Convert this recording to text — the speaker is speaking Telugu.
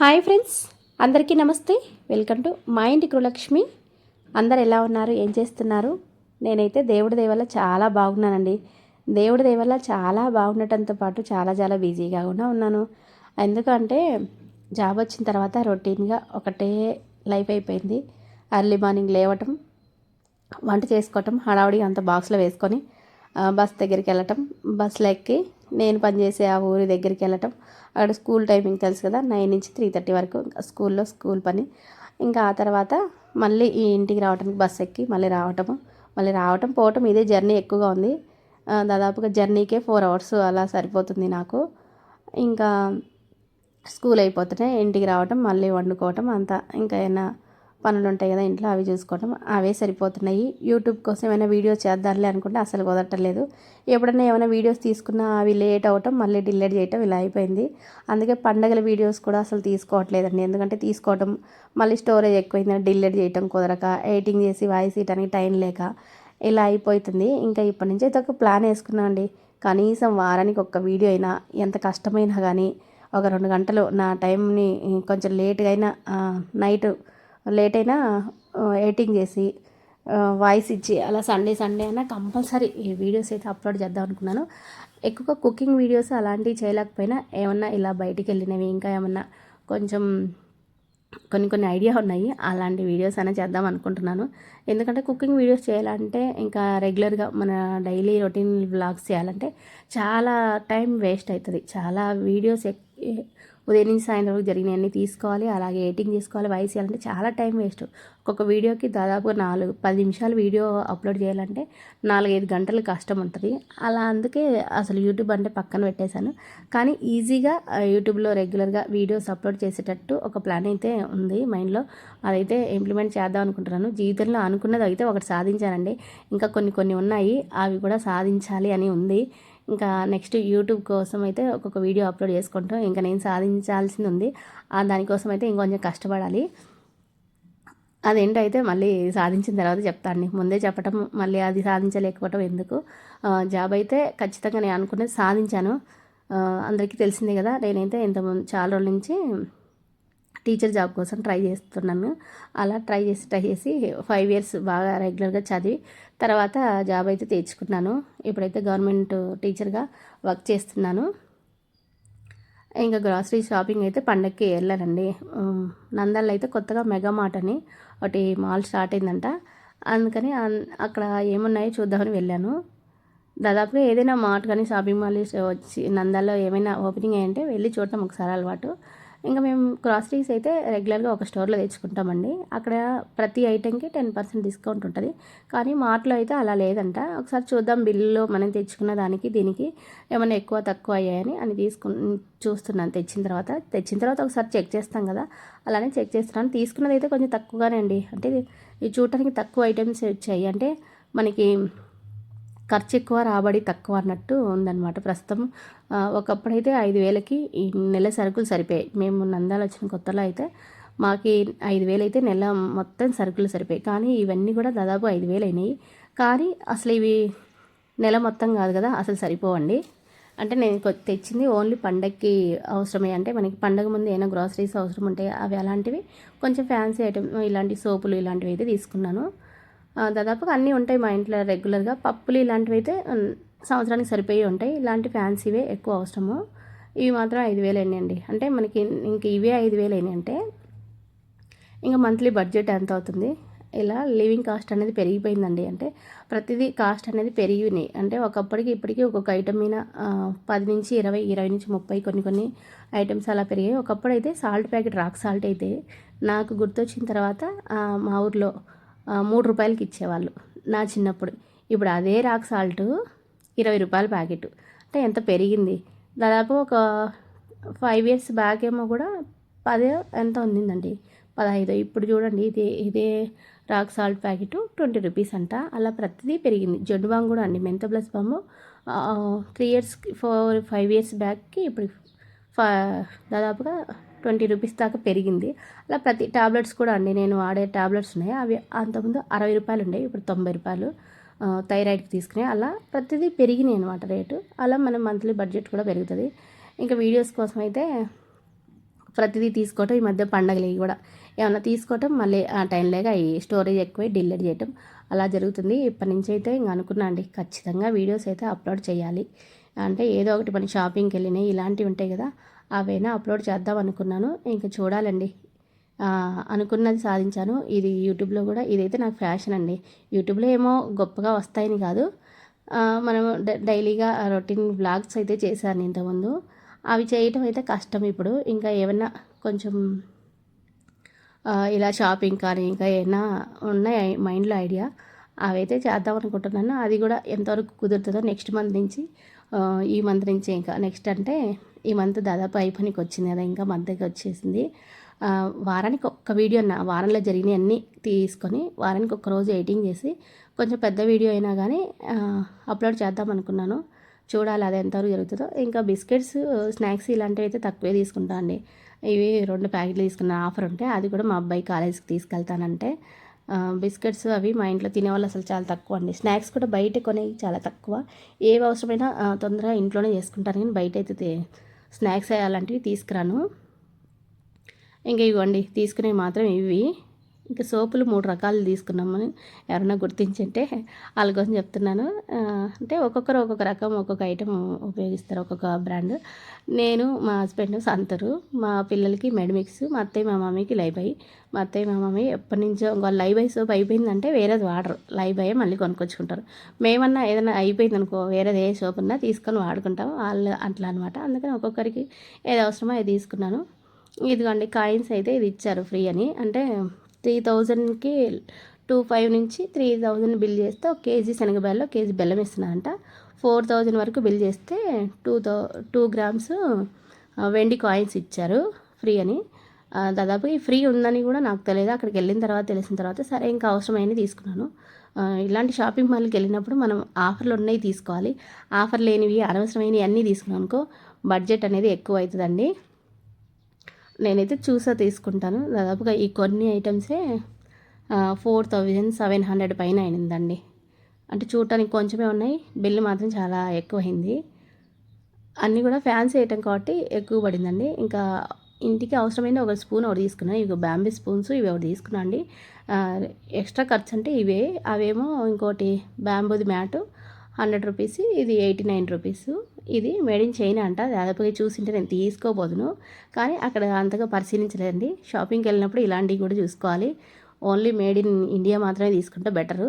హాయ్ ఫ్రెండ్స్ అందరికీ నమస్తే. వెల్కమ్ టు మా ఇంటి గృహలక్ష్మి. అందరు ఎలా ఉన్నారు? ఏం చేస్తున్నారు? నేనైతే దేవుడి దయవల్ల చాలా బాగున్నానండి. దేవుడి దయవల్ల చాలా బాగుండటంతో పాటు చాలా చాలా బిజీగా కూడా ఉన్నాను. ఎందుకంటే జాబ్ వచ్చిన తర్వాత రొటీన్గా ఒకటే లైఫ్ అయిపోయింది. అర్లీ మార్నింగ్ లేవటం వంట చేసుకోవటం హడావుడి అంత బాక్స్లో వేసుకొని బస్ దగ్గరికి వెళ్ళటం. బస్సులో ఎక్కి నేను పనిచేసే ఆ ఊరి దగ్గరికి వెళ్ళటం. అక్కడ స్కూల్ టైమింగ్ తెలుసు కదా నైన్ నుంచి త్రీ థర్టీ వరకు స్కూల్లో స్కూల్ పని. ఇంకా ఆ తర్వాత మళ్ళీ ఈ ఇంటికి రావడానికి బస్ ఎక్కి మళ్ళీ రావటము. మళ్ళీ రావటం పోవటం ఇదే జర్నీ ఎక్కువగా ఉంది. దాదాపుగా జర్నీకే ఫోర్ అవర్స్ అలా సరిపోతుంది నాకు. ఇంకా స్కూల్ అయిపోతున్నాయి ఇంటికి రావటం మళ్ళీ వండుకోవటం అంతా. ఇంకా ఏమైనా పనులు ఉంటాయి కదా ఇంట్లో అవి చూసుకోవటం అవే సరిపోతున్నాయి. యూట్యూబ్ కోసం ఏమైనా వీడియోస్ చేద్దాంలే అనుకుంటే అసలు కుదరట్లేదు. ఎప్పుడైనా ఏమైనా వీడియోస్ తీసుకున్నా అవి లేట్ అవటం మళ్ళీ డిలేట్ చేయటం ఇలా అయిపోయింది. అందుకే పండగల వీడియోస్ కూడా అసలు తీసుకోవట్లేదండి. ఎందుకంటే తీసుకోవటం మళ్ళీ స్టోరేజ్ ఎక్కువైందని డిలేట్ చేయటం కుదరక ఎడిటింగ్ చేసి వాయిస్ ఇయటానికి టైం లేక ఇలా అయిపోతుంది. ఇంకా ఇప్పటి నుంచి అయితే ఒక ప్లాన్ వేసుకున్నామండి. కనీసం వారానికి ఒక్క వీడియో అయినా ఎంత కష్టమైనా కానీ ఒక రెండు గంటలు నా టైంని కొంచెం లేట్గా అయినా నైట్ లేట్ అయినా ఎడిటింగ్ చేసి వాయిస్ ఇచ్చి అలా సండే సండే అయినా కంపల్సరీ ఈ వీడియోస్ అయితే అప్లోడ్ చేద్దాం అనుకున్నాను. ఎక్కువగా కుకింగ్ వీడియోస్ అలాంటివి చేయలేకపోయినా ఏమన్నా ఇలా బయటికి వెళ్ళినవి ఇంకా ఏమన్నా కొంచెం కొన్ని కొన్ని ఐడియా ఉన్నాయి అలాంటి వీడియోస్ అయినా చేద్దాం అనుకుంటున్నాను. ఎందుకంటే కుకింగ్ వీడియోస్ చేయాలంటే ఇంకా రెగ్యులర్గా మన డైలీ రొటీన్ వ్లాగ్స్ చేయాలంటే చాలా టైం వేస్ట్ అవుతుంది. చాలా వీడియోస్ ఎక్- ఉదయం నుంచి సాయంత్రం వరకు జరిగినవన్నీ తీసుకోవాలి అలాగే ఎడిటింగ్ చేసుకోవాలి వాయిస్ చేయాలంటే చాలా టైం వేస్ట్. ఒక్కొక్క వీడియోకి దాదాపుగా నాలుగు పది నిమిషాలు వీడియో అప్లోడ్ చేయాలంటే నాలుగైదు గంటలు కష్టం ఉంటుంది. అలా అందుకే అసలు యూట్యూబ్ అంటే పక్కన పెట్టేశాను. కానీ ఈజీగా యూట్యూబ్లో రెగ్యులర్గా వీడియోస్ అప్లోడ్ చేసేటట్టు ఒక ప్లాన్ అయితే ఉంది మైండ్లో. అదైతే ఇంప్లిమెంట్ చేద్దాం అనుకుంటున్నాను. జీవితంలో అనుకున్నది అయితే ఒకటి సాధించానండి. ఇంకా కొన్ని కొన్ని ఉన్నాయి అవి కూడా సాధించాలి అని ఉంది. ఇంకా నెక్స్ట్ యూట్యూబ్ కోసం అయితే ఒక్కొక్క వీడియో అప్లోడ్ చేసుకుంటాం. ఇంకా నేను సాధించాల్సింది ఉంది. ఆ దానికోసం అయితే ఇంకొంచెం కష్టపడాలి. అదేంటైతే మళ్ళీ సాధించిన తర్వాత చెప్తాను ముందే చెప్పటం మళ్ళీ అది సాధించలేకపోవటం ఎందుకు? జాబ్ అయితే ఖచ్చితంగా నేను అనుకునేది సాధించాను. అందరికీ తెలిసిందే కదా. నేనైతే ఇంతకుముందు చాలా రోజుల నుంచి టీచర్ జాబ్ కోసం ట్రై చేస్తున్నాను. అలా ట్రై చేసి ట్రై చేసి ఫైవ్ ఇయర్స్ బాగా రెగ్యులర్గా చదివి తర్వాత జాబ్ అయితే తెచ్చుకున్నాను. ఇప్పుడైతే గవర్నమెంట్ టీచర్గా వర్క్ చేస్తున్నాను. ఇంకా గ్రాసరీ షాపింగ్ అయితే పండగకి వెళ్ళానండి. నందల్లో అయితే కొత్తగా మెగా మార్ట్ అని ఒకటి మాల్ స్టార్ట్ అయిందంట. అందుకని అక్కడ ఏమున్నాయో చూద్దామని వెళ్ళాను. దాదాపుగా ఏదైనా మార్ట్ కానీ షాపింగ్ మాల్ వచ్చి నందాల్లో ఏమైనా ఓపెనింగ్ అయ్యంటే వెళ్ళి చూడటం ఒకసారి అలవాటు. ఇంకా మేము గ్రాసరీస్ అయితే రెగ్యులర్గా ఒక స్టోర్లో తెచ్చుకుంటామండి. అక్కడ ప్రతి ఐటెంకి టెన్ పర్సెంట్ డిస్కౌంట్ ఉంటుంది. కానీ మార్ట్లో అయితే అలా లేదంట. ఒకసారి చూద్దాం బిల్లులో మనం తెచ్చుకున్న దానికి దీనికి ఏమైనా ఎక్కువ తక్కువ అయ్యాయని అని తీసుకు చూస్తున్నాను. తెచ్చిన తర్వాత తెచ్చిన తర్వాత ఒకసారి చెక్ చేస్తాం కదా. అలానే చెక్ చేస్తున్నాను. తీసుకున్నది అయితే కొంచెం తక్కువగానే అండి. అంటే ఇది చూడటానికి తక్కువ ఐటమ్స్ వచ్చాయి. అంటే మనకి ఖర్చు ఎక్కువ రాబడి తక్కువ అన్నట్టు ఉందన్నమాట ప్రస్తుతం. ఒకప్పుడైతే ఐదు వేలకి ఈ నెల సరుకులు సరిపోయాయి. మేము నందాలు వచ్చిన కొత్తలో అయితే మాకి ఐదు వేలు అయితే నెల మొత్తం సరుకులు సరిపోయాయి. కానీ ఇవన్నీ కూడా దాదాపు ఐదు వేలు అయినాయి. కానీ అసలు ఇవి నెల మొత్తం కాదు కదా అసలు సరిపోవండి. అంటే నేను తెచ్చింది ఓన్లీ పండగకి అవసరమే. అంటే మనకి పండగ ముందు ఏమైనా గ్రాసరీస్ అవసరం ఉంటాయి అవి అలాంటివి కొంచెం ఫ్యాన్సీ ఐటమ్ ఇలాంటి సోపులు ఇలాంటివి అయితే తీసుకున్నాను. దాదాపుగా అన్నీ ఉంటాయి మా ఇంట్లో రెగ్యులర్గా. పప్పులు ఇలాంటివి అయితే సంవత్సరానికి సరిపోయి ఉంటాయి. ఇలాంటి ఫ్యాన్సీవే ఎక్కువ అవసరము. ఇవి మాత్రం ఐదు వేలు అయినాయండి. అంటే మనకి ఇంక ఇవే ఐదు వేలు అంటే ఇంకా మంత్లీ బడ్జెట్ ఎంత అవుతుంది? ఇలా లివింగ్ కాస్ట్ అనేది పెరిగిపోయిందండి. అంటే ప్రతిదీ కాస్ట్ అనేది పెరిగినాయి. అంటే ఒకప్పటికి ఇప్పటికీ ఒక్కొక్క ఐటమ్ మీద పది నుంచి ఇరవై ఇరవై నుంచి ముప్పై కొన్ని కొన్ని ఐటమ్స్ అలా పెరిగాయి. ఒకప్పుడు అయితే సాల్ట్ ప్యాకెట్ రాక్ సాల్ట్ అయితే నాకు గుర్తొచ్చిన తర్వాత మా ఊర్లో మూడు రూపాయలకి ఇచ్చేవాళ్ళు నా చిన్నప్పుడు. ఇప్పుడు అదే రాక్ సాల్ట్ ఇరవై రూపాయల ప్యాకెట్. అంటే ఎంత పెరిగింది? దాదాపు ఒక ఫైవ్ ఇయర్స్ బ్యాక్ ఏమో కూడా పదే ఎంత ఉండిందండి? పదహైదు. ఇప్పుడు చూడండి ఇదే ఇదే rock salt packet twenty rupees అంట. అలా ప్రతిదీ పెరిగింది. జొడ్డు బాంబు కూడా అండి. మెంత plus bamboo three years four five years బ్యాక్కి ఇప్పుడు ఫా దాదాపుగా ట్వంటీ రూపీస్ దాకా పెరిగింది. అలా ప్రతి టాబ్లెట్స్ కూడా అండి నేను వాడే టాబ్లెట్స్ ఉన్నాయి. అవి అంతకుముందు అరవై రూపాయలు ఉండేవి ఇప్పుడు తొంభై రూపాయలు థైరాయిడ్కి తీసుకునే అలా ప్రతిదీ పెరిగినాయి అనమాట రేటు. అలా మన మంత్లీ బడ్జెట్ కూడా పెరుగుతుంది. ఇంకా వీడియోస్ కోసం అయితే ప్రతిదీ తీసుకోవటం ఈ మధ్య పండగలు కూడా ఏమన్నా తీసుకోవటం మళ్ళీ ఆ టైంలోగా అవి స్టోరేజ్ ఎక్కువై డిలీట్ చేయటం అలా జరుగుతుంది. ఇప్పటి నుంచి అయితే ఇంకా అనుకున్నా అండి ఖచ్చితంగా వీడియోస్ అయితే అప్లోడ్ చేయాలి. అంటే ఏదో ఒకటి మన షాపింగ్కి వెళ్ళినాయి ఇలాంటివి ఉంటాయి కదా అవైనా అప్లోడ్ చేద్దాం అనుకున్నాను. ఇంకా చూడాలండి. అనుకున్నది సాధించాను. ఇది యూట్యూబ్లో కూడా ఇదైతే నాకు ఫ్యాషన్ అండి. యూట్యూబ్లో ఏమో గొప్పగా వస్తాయని కాదు. మనం డైలీగా రొటీన్ బ్లాగ్స్ అయితే చేశాను ఇంతకుముందు. అవి చేయటం అయితే కష్టం ఇప్పుడు. ఇంకా ఏమన్నా కొంచెం ఇలా షాపింగ్ కానీ ఇంకా ఏమైనా ఉన్నాయి మైండ్లో ఐడియా? అవైతే చేద్దాం అనుకుంటున్నాను. అది కూడా ఎంతవరకు కుదురుతుందో నెక్స్ట్ మంత్ నుంచి ఈ మంత్ నుంచి ఇంకా నెక్స్ట్ అంటే ఈ మంత్ దాదాపు అయిపోయినకి వచ్చింది కదా ఇంకా మంత్కి వచ్చేసింది. వారానికి ఒక్క వీడియో నా వారంలో జరిగినవి అన్నీ తీసుకొని వారానికి ఒక్క రోజు ఎడిటింగ్ చేసి కొంచెం పెద్ద వీడియో అయినా కానీ అప్లోడ్ చేద్దాం అనుకున్నాను. చూడాలి అది ఎంతవరకు జరుగుతుందో. ఇంకా బిస్కెట్స్ స్నాక్స్ ఇలాంటివి అయితే తక్కువే తీసుకుంటా అండి. ఇవి రెండు ప్యాకెట్లు తీసుకున్న ఆఫర్ ఉంటే అది కూడా మా అబ్బాయి కాలేజీకి తీసుకెళ్తానంటే బిస్కెట్స్ అవి మా ఇంట్లో తినేవాళ్ళు అసలు చాలా తక్కువ అండి. స్నాక్స్ కూడా బయట కొనేవి చాలా తక్కువ. ఏవి అవసరమైనా తొందరగా ఇంట్లోనే చేసుకుంటాను. కానీ బయట అయితే స్నాక్స్ అలాంటివి తీసుకురాను. ఇంకా ఇవ్వండి తీసుకునేవి మాత్రం ఇవి ఇంకా సోపులు మూడు రకాలు తీసుకున్నామని ఎవరైనా గుర్తించంటే వాళ్ళ కోసం చెప్తున్నాను. అంటే ఒక్కొక్కరు ఒక్కొక్క రకం ఒక్కొక్క ఐటెం ఉపయోగిస్తారు ఒక్కొక్క బ్రాండ్ నేను మా హస్బెండ్ సంతరు. మా పిల్లలకి మెడిమిక్స్ మా అత్తయ్య మా మమ్మీకి లైబై మా అత్తయ్య మా మమ్మీ ఎప్పటి నుంచో ఇంకా లైబై సోప్ అయిపోయిందంటే వేరేది వాడరు. లైబై మళ్ళీ కొనుక్కొచ్చుకుంటారు. మేమన్నా ఏదైనా అయిపోయింది అనుకో వేరేది ఏ సోప్ ఉన్నా తీసుకొని వాడుకుంటాం వాళ్ళు అట్లా అనమాట అందుకని ఒక్కొక్కరికి ఏది అవసరమో అది తీసుకున్నాను. ఇదిగోండి కాయిన్స్ అయితే ఇది ఇచ్చారు ఫ్రీ అని. అంటే త్రీ థౌజండ్కి టూ ఫైవ్ నుంచి త్రీ థౌజండ్ బిల్ చేస్తే ఒక కేజీ శనగబెల్లో కేజీ బెల్లం ఇస్తున్నారంట ఫోర్ థౌజండ్ వరకు బిల్ చేస్తే టూ థౌ టూ గ్రామ్స్ వెండి కాయిన్స్ ఇచ్చారు ఫ్రీ అని. దాదాపు ఈ ఫ్రీ ఉందని కూడా నాకు తెలియదు. అక్కడికి వెళ్ళిన తర్వాత తెలిసిన తర్వాత సరే ఇంకా అవసరమైనవి తీసుకున్నాను. ఇలాంటి షాపింగ్ మాల్కి వెళ్ళినప్పుడు మనం ఆఫర్లు ఉన్నాయి తీసుకోవాలి. ఆఫర్ లేనివి అనవసరమైనవి అన్నీ తీసుకున్నాం అనుకో బడ్జెట్ అనేది ఎక్కువ అవుతుందండి. నేనైతే చూసా తీసుకుంటాను. దాదాపుగా ఈ కొన్ని ఐటమ్సే ఫోర్ థౌజండ్ సెవెన్ హండ్రెడ్ పైన అయిందండి. అంటే చూడటానికి కొంచెమే ఉన్నాయి. బిల్లు మాత్రం చాలా ఎక్కువైంది. అన్నీ కూడా ఫ్యాన్సీ ఐటమ్ కాబట్టి ఎక్కువ పడిందండి. ఇంకా ఇంటికి అవసరమైన ఒక స్పూన్ ఒకటి తీసుకున్నాను ఇవి బ్యాంబీ స్పూన్స్ ఇవి ఒకటి తీసుకున్నాను అండి. ఎక్స్ట్రా ఖర్చు అంటే ఇవే. అవేమో ఇంకోటి బ్యాంబూది మ్యాటు. హండ్రెడ్ రూపీస్ ఇది ఎయిటీ నైన్ రూపీస్. ఇది మేడ్ ఇన్ చైనా అంట. దాదాపుగా చూసింటే నేను తీసుకోబోదును. కానీ అక్కడ అంతగా పరిశీలించలేదండి. షాపింగ్కి వెళ్ళినప్పుడు ఇలాంటివి కూడా చూసుకోవాలి. ఓన్లీ మేడ్ ఇన్ ఇండియా మాత్రమే తీసుకుంటే బెటరు.